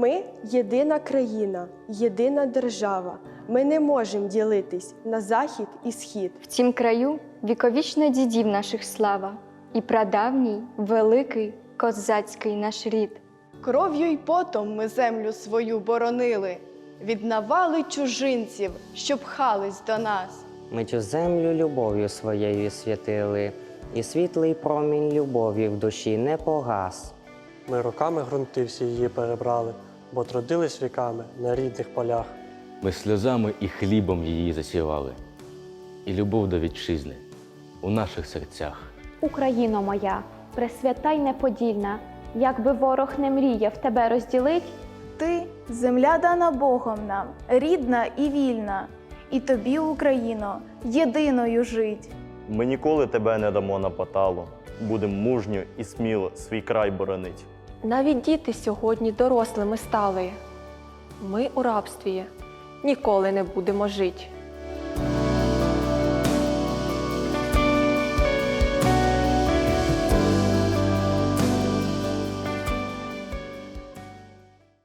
Ми єдина країна, єдина держава. Ми не можемо ділитись на захід і схід. В цім краю віковічно дідів наших слава, і прадавній, великий козацький наш рід. Кров'ю й потом ми землю свою боронили, від навали чужинців, що пхались до нас. Ми цю землю любов'ю своєю святили, і світлий промінь любові в душі не погас. Ми роками ґрунти всі її перебрали, бо трудились віками на рідних полях. Ми сльозами і хлібом її засівали, і любов до вітчизни у наших серцях. Україно моя, пресвята й неподільна, якби ворог не мріяв тебе розділить, Ти земля дана Богом нам, рідна і вільна, і тобі, Україно, єдиною жить. Ми ніколи тебе не дамо на поталу. Будем мужньо і сміло свій край боронить. Навіть діти сьогодні дорослими стали. Ми у рабстві ніколи не будемо жить.